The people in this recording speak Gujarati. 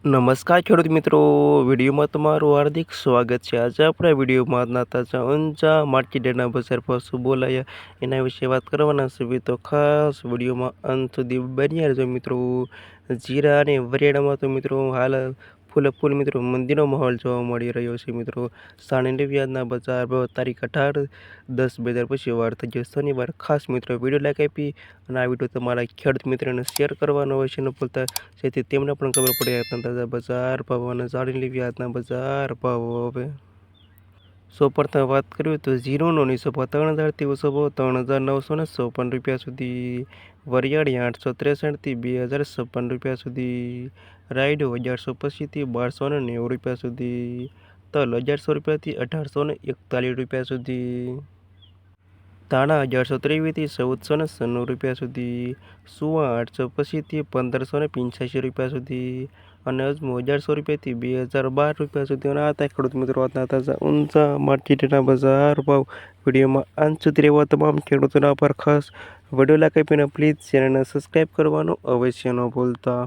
નમસ્કાર ખેડૂત મિત્રો, વિડીયોમાં તમારું હાર્દિક સ્વાગત છે. આજે આપણે વિડીયોમાં તાજા ઊંચા માર્કેટના બજાર પર શું બોલાયા એના વિશે વાત કરવાના છે. તો ખાસ વિડીયોમાં અંત સુધી બન્યા રહેજો મિત્રો. જીરા અને વરિયાળામાં તો મિત્રો હાલ ફૂલે ફૂલ મિત્રો, મંદિરનો માહોલ જોવા મળી રહ્યો છે મિત્રો. સાણંદ વ્યાજના બજાર તારીખ અઢાર દસ બે હજાર પછી વાર થઈ ગયો. શનિવાર ખાસ મિત્રો, વીડિયો લાઈક આપી અને આ વીડિયો તમારા ખેડૂત મિત્રોને શેર કરવાનો હોય છે, ન ભૂલતા. જેથી તેમને પણ ખબર પડે તાજા બજાર ભાવ અને સાણંદ વ્યાજના બજાર ભાવ હવે. સૌ પ્રથમ વાત કરીએ તો નીચો ભાવ ત્રણ હજારથી ભાવ ત્રણ હજાર નવસો ને ચોપન રૂપિયા સુધી. વરિયાળી આઠસો ત્રેસઠથી બે હજાર છપ્પન રૂપિયા સુધી. રાયડો અગિયારસો પચીસથી બારસો ને નેવું રૂપિયા સુધી. તલ અગિયારસો રૂપિયાથી અઢારસો ને એકતાલીસ રૂપિયા સુધી. ધાણા અગિયારસો ત્રેવીસથી ચૌદસો ને સન્નું રૂપિયા સુધી, સુવા આઠસો પચીસથી પંદરસો ને પંચ્યાસી રૂપિયા સુધી અને અજમો અગિયારસો રૂપિયાથી બે હજાર બાર રૂપિયા સુધી. અને આ હતા ખેડૂત મિત્રો હતા તાજા ઊંચા માર્કેટના બજાર ભાવ. વિડીયોમાં અંત રહેવા તમામ ખેડૂતોના પર ખાસ વીડિયો લાગે પ્લીઝ ચેનલને સબસ્ક્રાઈબ કરવાનું અવશ્ય ન ભૂલતા.